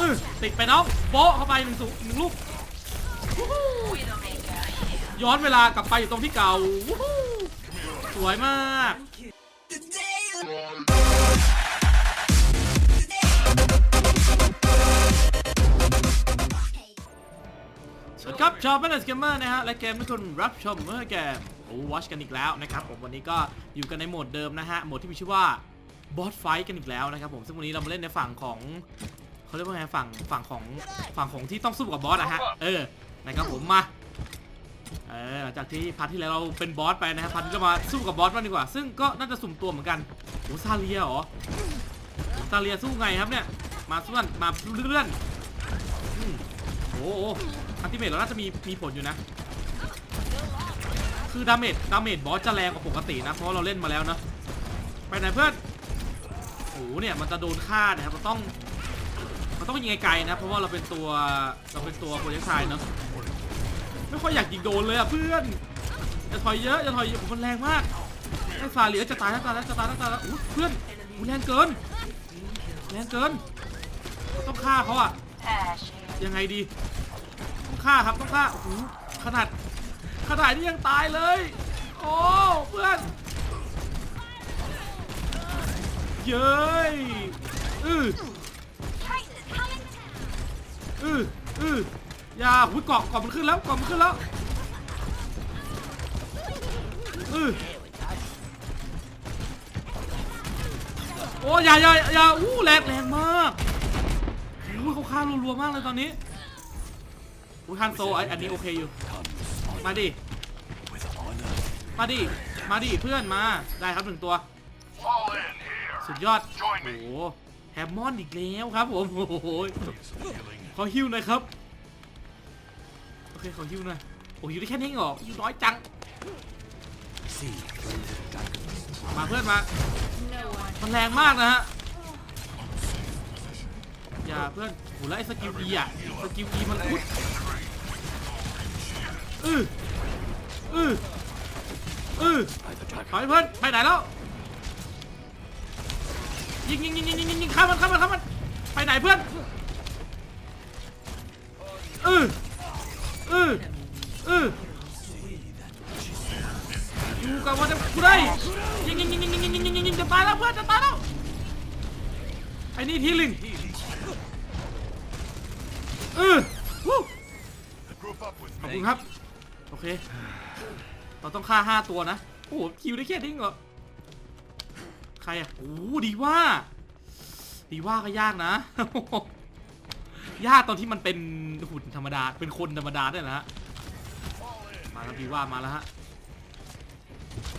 เออติดไปน้องโป๊ะเข้าไปหนึ่งสุหนึ่งลูกย้อนเวลากลับไปอยู่ตรงที่เก่าวู้ฮู้สวยมากสวัสดีครับชาวเบนเนสเกมเมอร์นะฮะ และเกมที่คุณรับชมเมื่อเกมโอ้วัชกันอีกแล้วนะครับผมวันนี้ก็อยู่กันในโหมดเดิมนะฮะ โหมดที่มีชื่อว่าบอสไฟกันอีกแล้วนะครับผมซึ่งวันนี้เรามาเล่นในฝั่งของ เขาเรียกว่าไงฝั่งฝั่งของฝั่งของที่ต้องสู้กับบอสอะฮะเออนะครับผมมาเออหลังจากที่พาร์ทที่แล้วเราเป็นบอสไปนะฮะพาร์ทนี้เรามาสู้กับบอสบ้างดีกว่า ซึ่งก็น่าจะสุ่มตัวเหมือนกันโอ้ซาเลียเหรอซาเลียสู้ไงครับเนี่ยมาสู้กันมาเลื่อนๆอืมโอ้โหอัลติเมทเราน่าจะมีมีผลอยู่นะ คือดาเมจดาเมจบอสจะแรงกว่าปกตินะเพราะว่าเราเล่นมาแล้วนะไปไหนเพื่อนโอ้โหเนี่ยมันจะโดนฆ่านะครับมันต้อง มันต้องยิงไกลๆนะ เพราะว่าเราเป็นตัวเราเป็นตัวโปรเจกต์ไทเนอะไม่ค่อยอยากยิงโดนเลยอะเพื่อนจะถอยเยอะจะถอยเยอะโอ้โหมันแรงมากไอ้ฟาเหลียจะตายแล้วตายแล้วจะตายแล้วตายแล้วเพื่อนอู้แรงเกินแรงเกินต้องฆ่าเขาอะยังไงดีต้องฆ่าครับต้องฆ่าโอ้โหขนาดขนาดนี้ยังตายเลยโอ้เพื่อนเย้ยอือ อืออืออย่าหุยเกาะเกาะมันขึ้นแล้วเกาะมันขึ้นแล้วอือโอ้อย่าอย่าอย่าอู้แรงแรงมากอู้เขาฆ่ารัวๆมากเลยตอนนี้อุ้ยฮันโซอันอันนี้โอเคอยู่ มาดิ มาดิ มาดิเพื่อนมา ได้ครับหนึ่งตัว สุดยอด โอ้โหแฮมมอนอีกแล้วครับผม โอ้โห อฮิวหน่อยครับ โอเคขอฮิวหน่อย โอ้ฮิวได้แค่นี้เองเหรอฮิวน้อยจัง มาเพื่อนมา มันแรงมากนะฮะ อย่าเพื่อนโหแล้วไอ้สกิลอีอะ สกิลอีมันพุดอืออืออือถอยเพื่อน ไปไหนแล้วยิงยิงยิงยิงยิงยิงยิงข้ามมันข้ามมันข้ามมัน ไปไหนเพื่อน อืออืออืออยู่กับว่าจะกูได้ยิงยิงยิงยิงยิงยิงยิงยิงยิงจะตายแล้วเพื่อนจะตายแล้วไอ้นี่ทีลิงเออวู้ขอบคุณครับ โอเค เราต้องฆ่าห้าตัวนะ โอ้โหคิวได้แค่นี้งเหรอ ใครอะ โอ้ดีว่า ดีว่าก็ยากนะ ยากตอนที่มันเป็นหุ่นธรรมดา เป็นคนธรรมดาเนี่ยนะฮะ มาแล้วดีว่ามาแล้วฮะ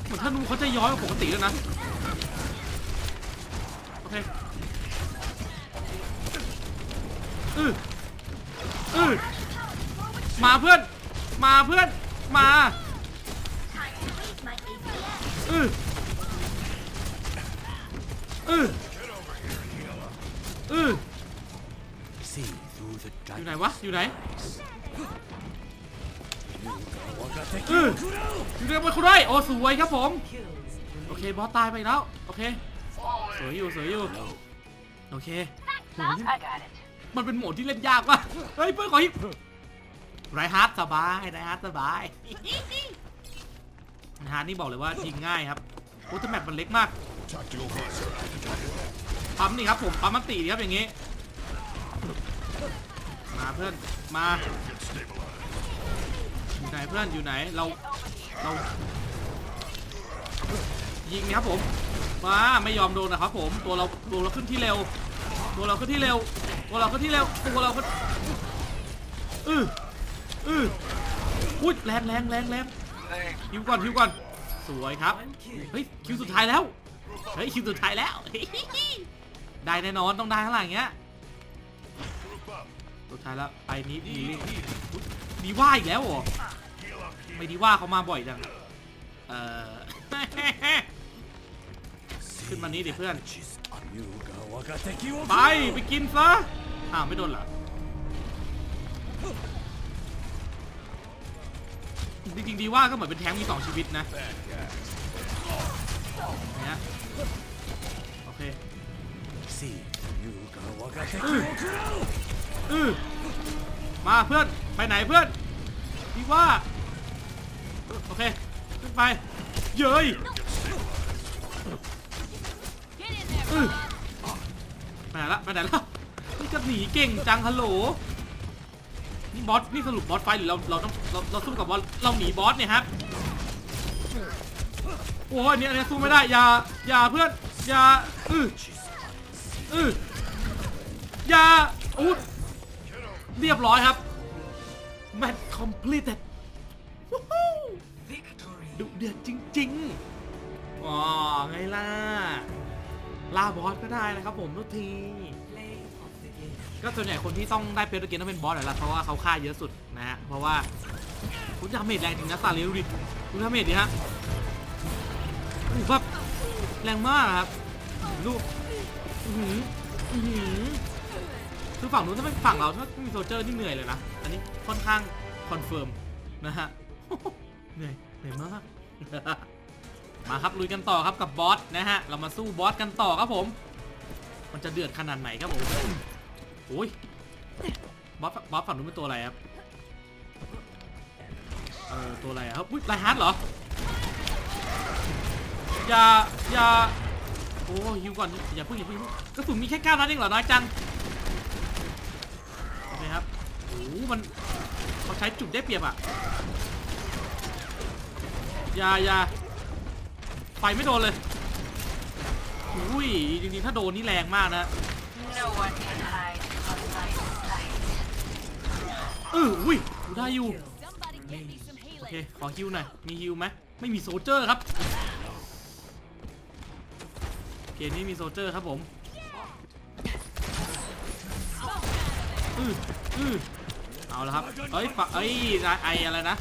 เหมือนธนูเขาจะย้อยกว่าปกติแล้วยนะ โอเคอืออือมาเพื่อน มาเพื่อน มาอืออือ อยู่ไหนวะ อยู่ไหนอืออยู่ไหนบนคุณได้โอ้สวยครับผม โอเคบอสตายไปแล้ว โอเค สวยอยู่สวยอยู่ โอเคโหนี่มันเป็นโหมดที่เล่นยากว่ะเฮ้ยเพื่อนขอฮิปไรฮาร์ดสบายไรฮาร์ดสบายนะฮะนี่บอกเลยว่ายิงง่ายครับโอ้แต่แมปมันเล็กมากปั๊มนี่ครับผมปั๊มมันตีครับอย่างงี้ มาเพื่อนมาอยู่ไหนเพื่อนอยู่ไหนเราเรายิงนะครับผมมาไม่ยอมโดนนะครับผมตัวเราตัวเราขึ้นที่เร็ว ตัวเราขึ้นที่เร็ว ตัวเราขึ้นที่เร็วตัวเราขึ้นอืออืออุ้ยแรงแรงแรงแรงคิวก่อนคิวก่อนสวยครับเฮ้ยคิวสุดท้ายแล้วเฮ้ยคิวสุดท้ายแล้วได้แน่นอนต้องได้ข้างหลังเงี้ย สุดท้ายแล้วไปนี้ดีดีว่าอีกแล้วเหรอ Heal up here. ไม่ดีว่าเขามาบ่อยจังเออขึ้นมานี้ดิเพื่อน Which is Amyuga Wagateki wo ไปไปกินซะอ้าวไม่โดนเหรอจริงๆดีว่าก็เหมือนเป็นแท้งมีสองชีวิตนะเนี่ยโอเค อือมาเพื่อน ไปไหนเพื่อนพี่ว่า โอเค ขึ้นไป เย้ยไปไหนละไปไหนละนี่จะหนีเก่งจังฮัลโหลนี่บอส นี่สรุปบอสไฟหรือเราเราต้องเราเราสู้กับบอส เราหนีบอสเนี่ยครับโอ้ยอันนี้อันนี้สู้ไม่ได้ อย่า อย่าเพื่อน อย่า อืออืออย่าอู้ เรียบร้อยครับแมตช์ completed วู้ฮู้ดุเดือดจริงๆอ๋อไงล่ะล่าบอสก็ได้นะครับผมทุกทีก็ส่วนใหญ่คนที่ต้องได้เพลย์เกมต้องเป็นบอสแหละเพราะว่าเขาฆ่าเยอะสุดนะฮะเพราะว่าคุณดาเมจแรงจริงนะซาเลียดูดิคุณดาเมจดิฮะโอ้โหแบบแรงมากครับลูกอื้อหืออื้อหือ คือฝั่งนู้นถ้าเป็นฝั่งเราถ้าไม่มีโซเจอร์นี่เหนื่อยเลยนะ อันนี้ค่อนข้างคอนเฟิร์มนะฮะเหนื่อยเหนื่อยมาก มาครับลุยกันต่อครับกับบอสนะฮะ เรามาสู้บอสกันต่อครับผม มันจะเดือดขนาดไหนครับผมโอ้ยบอสบอสฝั่งนู้นเป็นตัวอะไรครับ เออตัวอะไรครับ อุ้ยไลฮาร์ดเหรอ อย่าอย่าโอ้ฮิวก่อนอย่าเพิ่งอย่าเพิ่งอย่าเพิ่งกระสุนมีแค่9นัดเองเหรอน้อยจัง โอ้มันเขาใช้จุดได้เปรียบอะอย่าอย่าไฟไม่โดนเลยอุ้ยจริงๆถ้าโดนนี่แรงมากนะเอออุ้ยดูได้อยู่โอเคขอฮิวหน่อยมีฮิวไหมไม่มีโซเจอร์ครับเกมนี้มีโซเจอร์ครับผมอืออือ เอาละครับ เอ้ยเอ้ยไออะไรนะ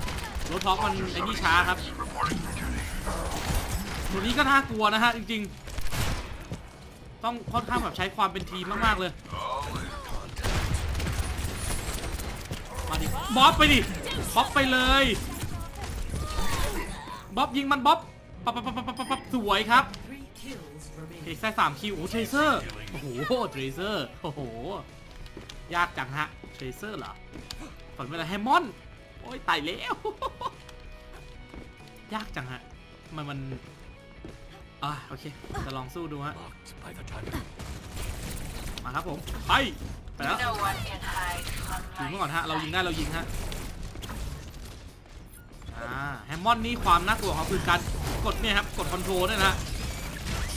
รถท็อกมันไอ้นี่ช้าครับตัวนี้ก็น่ากลัวนะฮะจริงๆ ต้องค่อนข้างแบบใช้ความเป็นทีมมากๆเลย มาดิบ๊อบไปดิบ๊อบไปเลยบ๊อบยิงมันบ๊อบปั๊บปั๊บปั๊บปั๊บปั๊บสวยครับเฮ้ยได้สามคิวโอ้เทรเซอร์ โอ้โหเทรเซอร์ โอ้โห ยากจังฮะเทรเซอร์เหรอ ฝันเวลาแฮมมอน โอ้ยตายแล้ว ยากจังฮะทำไมมันอ่าโอเค จะลองสู้ดูฮะ มาครับผม ไป ไปแล้วยิงเมื่อก่อนฮะ เรายิงได้เรายิงฮะ อ่า แฮมมอนนี่ความน่ากลัวของเขาคือการกดเนี่ยครับ กดคอนโทรลเนี่ยนะฮะ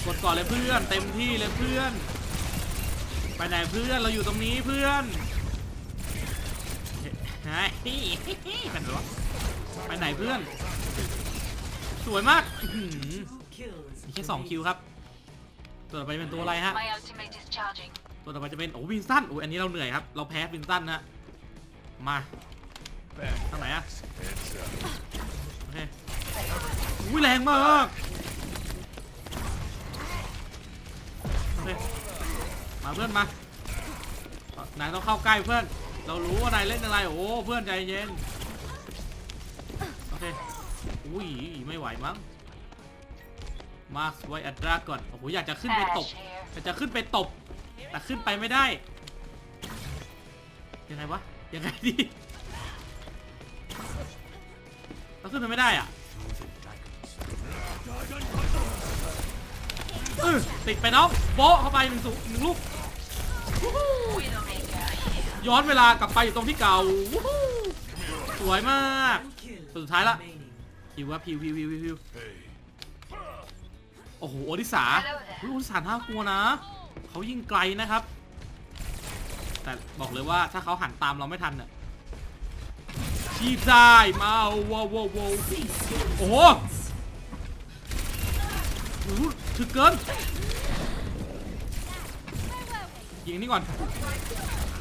กดก่อนเลยเพื่อน เต็มที่เลยเพื่อน ไปไหนเพื่อน เราอยู่ตรงนี้เพื่อน เฮ้ยเป็นไรวะไปไหนเพื่อน สวยมากอื้อหือมีแค่สองคิวครับ ตัวต่อไปเป็นตัวอะไรฮะ My ultimate is charging. ตัวต่อไปจะเป็นโอ้วินสันโอ้ยอันนี้เราเหนื่อยครับ เราแพ้วินสันนะฮะมาทางไหนอะ Heads up. โอเคอุ้ยแรงมากโอเคมาเพื่อนมานายต้องเข้าใกล้เพื่อน เรารู้ว่านายเล่นอะไร โอ้ เพื่อนใจเย็น โอเค อุ้ย ไม่ไหวมั้ง มาสไวอัดราก่อน โอ้โห อยากจะขึ้นไปตบ อยากจะขึ้นไปตบ แต่ขึ้นไปไม่ได้ ยังไงวะ ยังไงดีเราขึ้นไปไม่ได้อะติดไปน้องโบ๊ะเข้าไปหนึ่งสุหนึ่งลูก ย้อนเวลากลับไปอยู่ตรงที่เก่าสวยมากสุดท้ายละพิวว่าพิวพิวพิวพิวพิวโอ้โหโอดิสาอุ๊ยโอดิสาน่ากลัวนะเขายิงไกลนะครับ แต่บอกเลยว่าถ้าเขาหันตามเราไม่ทันเนี่ยชีพได้มาว้าวว้าวว้าวโอ้โหถึกเกินยิงนนี้ก่อน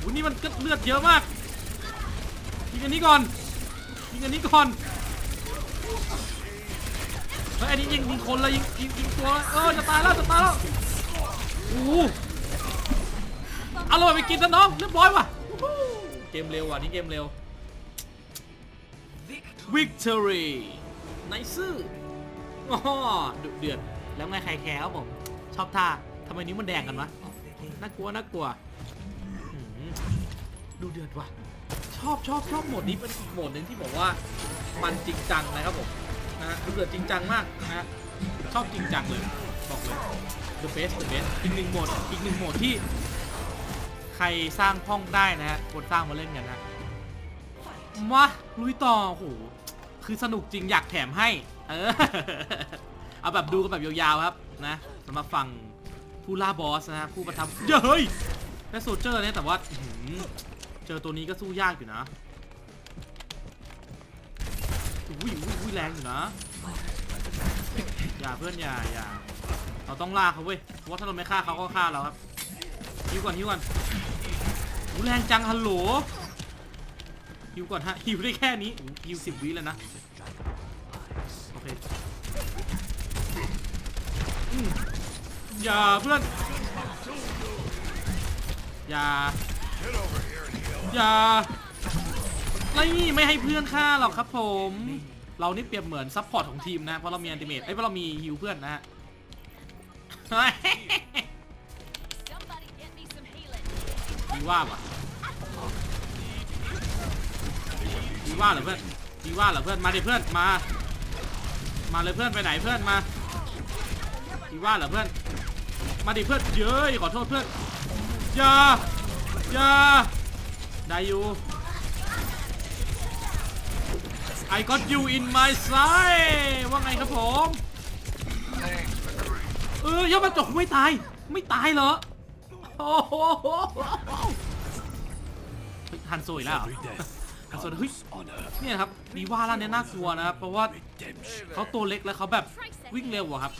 โอ้นี่มันก็เลือดเยอะมากยิงอันนี้ก่อนยิงอันนี้ก่อนเฮ้ยอันนี้ยิงยิงคนเลยยิงยิงยิงตัวเออจะตายแล้วจะตายแล้วโอ้โหเอาเลยไปกินนะน้องเรียบร้อยว่ะวู้ฮู้เกมเร็วว่ะนี่เกมเร็ว Victory ไนซื่ออ๋อดุเดือดแล้วไงใครแคร์ครับผมชอบท่าทำไมนิ้วมันแดงกันวะน่ากลัวน่ากลัวอืม ดูเดือดว่ะ ชอบชอบชอบโหมดนี้เป็นอีกโหมดหนึ่งที่บอกว่ามันจริงจังนะครับผมนะฮะดูเดือดจริงจังมากนะฮะชอบจริงจังเลยบอกเลย the best the best อีกหนึ่งโหมดอีกหนึ่งโหมดที่ ใครสร้างห้องได้นะฮะคนสร้างมาเล่นกันนะมาลุยต่อโอ้โหคือสนุกจริงอยากแถมให้ เออ เอาแบบดูกันแบบยาวๆครับนะสำหรับฝั่งผู้ล่าบอสนะฮะผู้ประทับเย้ยได้โซเจอร์เนี่ยแต่ว่า เจอตัวนี้ก็สู้ยากอยู่นะอุ้ยอุ้ยอุ้ยแรงอยู่นะ อย่าเพื่อนอย่าอย่าเราต้องล่าเขาเว้ยเพราะว่าถ้าเราไม่ฆ่าเขาก็ฆ่าเราครับฮิวก่อนฮิวก่อนหูแรงจังฮัลโหลฮิวก่อนฮะฮิวได้แค่นี้ฮิวสิบวิแล้วนะโอเคอย่าเพื่อนอย่า อย่าไล่นี่ไม่ให้เพื่อนฆ่าหรอกครับผม เรานี่เปรียบเหมือนซัพพอร์ตของทีมนะ เพราะเรามีอันติเมตเอ้ยเพราะเรามีฮิวเพื่อนนะฮะดีว่าปะดีว่าเหรอเพื่อนดีว่าเหรอเพื่อน มาดิเพื่อน มา มาเลยเพื่อนไปไหนเพื่อนมาดีว่าเหรอเพื่อน มาดิเพื่อน เย้ยขอโทษเพื่อน อย่า อย่า ได้อยู่ I got you in my sight ว่าไงครับผม เออยอดมาจกไม่ตาย ไม่ตายเหรอ โอ้โหทันโซอีกแล้วฮันโซเฮ้ยเนี่ยครับดีว่าล้วเนี่ยน่ากลัวนะครับ เพราะว่าเขาตัวเล็กแล้วเขาแบบวิ่งเร็วอะครับ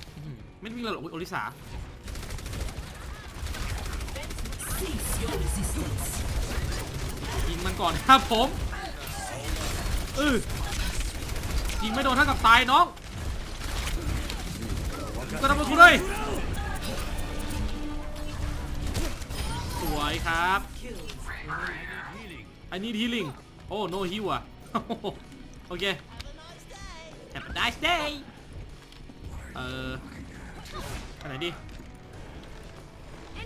ไม่วิ่งเร็วหรอกโอริสาันก่อนครับผมเออยิงไม่โดนเท่ากับตายน้องก็ทำมาคุณเลยสวยครับอ้นี่ทีลิงโอ้โนฮิวอะโอเค Have a nice day เอออันไหนดี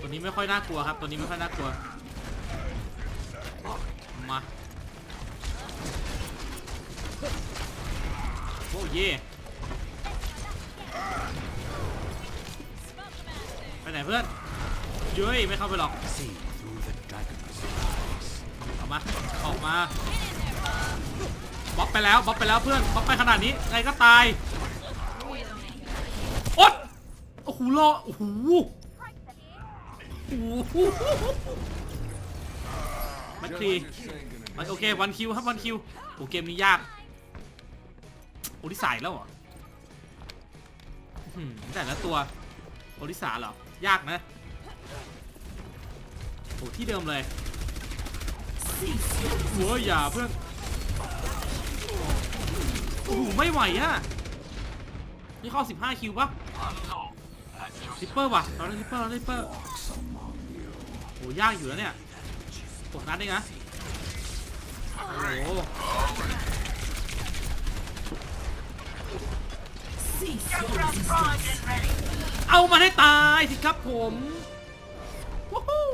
ตัวนี้ไม่ค่อยน่ากลัวครับ ตัวนี้ไม่ค่อยน่ากลัว มาโอ้ยไปไหนเพื่อนเย้ยไม่เข้าไปหรอกออกมาออกมาบล็อกไปแล้วบล็อกไปแล้วเพื่อนบล็อกไปขนาดนี้ไงก็ตายอ๊ยโอ้โหรอโอ้โหโอ้โห มัคคีโอเควันคิวครับวันคิวโอ้เกมนี้ยากโอริสายแล้วเหรอแต่ละตัวโอริสาเหรอยากนะโอ้ที่เดิมเลยหัวอย่าเพื่อนโอ้ไม่ไหวอะนี่เข้า 15 คิวปะริปเปอร์ว่ะตอนนั้นริปเปอร์ริปเปอร์โอ้ยากอยู่แล้วเนี่ย กดนัดเองนะโอ้โหเอามาให้ตายสิครับผมวู้ฮู้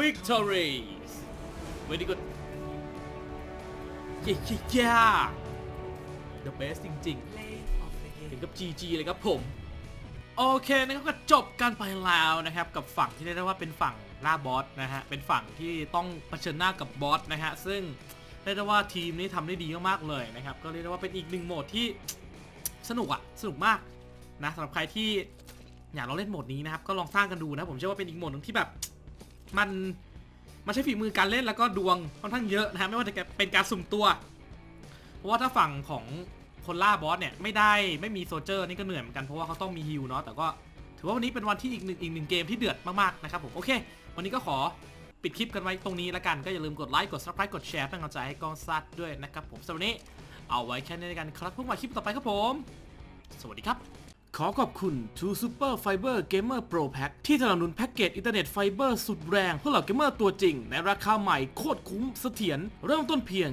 victory very good เย้เย้เย้ The best จริงๆ ถึงกับ GG เลยครับผม โอเคนะครับก็จบกันไปแล้วนะครับกับฝั่งที่เรียกได้ว่าเป็นฝั่งล่าบอสนะฮะเป็นฝั่งที่ต้องเผชิญหน้ากับบอสนะฮะซึ่งเรียกได้ว่าทีมนี้ทำได้ดีมากๆเลยนะครับก็เรียกได้ว่าเป็นอีกหนึ่งโหมดที่สนุกอะสนุกมากนะสำหรับใครที่อยากลองเล่นโหมดนี้นะครับก็ลองสร้างกันดูนะผมเชื่อว่าเป็นอีกโหมดหนึ่งที่แบบมันมันใช้ฝีมือการเล่นแล้วก็ดวงค่อนข้างเยอะนะฮะไม่ว่าจะเป็นการสุ่มตัว เพราะว่าถ้าฝั่งของ คนล่าบอสเนี่ยไม่ได้ไม่มีโซเจอร์นี่ก็เหนื่อยเหมือนกันเพราะว่าเขาต้องมีฮิวเนาะแต่ก็ถือว่าวันนี้เป็นวันที่อีกหนึ่งอีกหนึ่งเกมที่เดือดมากๆนะครับผมโอเค วันนี้ก็ขอปิดคลิปกันไว้ตรงนี้แล้วกันก็อย่าลืมกดไลค์กด subscribe กดแชร์เป็นกำลังใจให้กองซัดด้วยนะครับผมสำหรับวันนี้เอาไว้แค่นี้กันครับพบกันใหม่คลิปต่อไปครับผม สวัสดีครับ ขอขอบคุณ True Super Fiber Gamer Pro Pack ที่สนับสนุนแพ็กเกจอินเทอร์เน็ตไฟเบอร์สุดแรงเพื่อเหล่าเกมเมอร์ตัวจริง ในราคาใหม่โคตรคุ้มเสถียรเริ่มต้นเพียง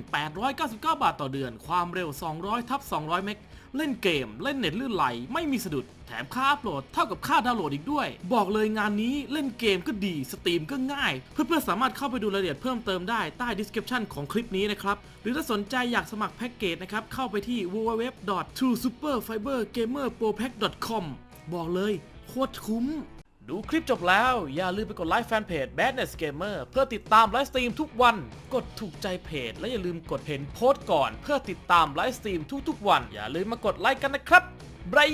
899 บาทต่อเดือน ความเร็ว 200ทับ200 เมก เล่นเกม เล่นเน็ตลื่นไหล ไม่มีสะดุด แถมค่าอัพโหลดเท่ากับค่าดาวน์โหลดอีกด้วย บอกเลยงานนี้เล่นเกมก็ดีสตรีมก็ง่าย เพื่อนๆสามารถเข้าไปดูรายละเอียดเพิ่มเติมได้ใต้ description ของคลิปนี้นะครับ หรือถ้าสนใจอยากสมัครแพ็กเกจนะครับ เข้าไปที่ www.truesuperfibergamerpropack.com บอกเลยโคตรคุ้ม ดูคลิปจบแล้ว อย่าลืมไปกดไลค์แฟนเพจ Badness Gamer เพื่อติดตามไลฟ์สตรีมทุกวัน กดถูกใจเพจ และอย่าลืมกดเห็นโพสต์ก่อน เพื่อติดตามไลฟ์สตรีมทุกๆวัน อย่าลืมมากดไลค์กันนะครับบาย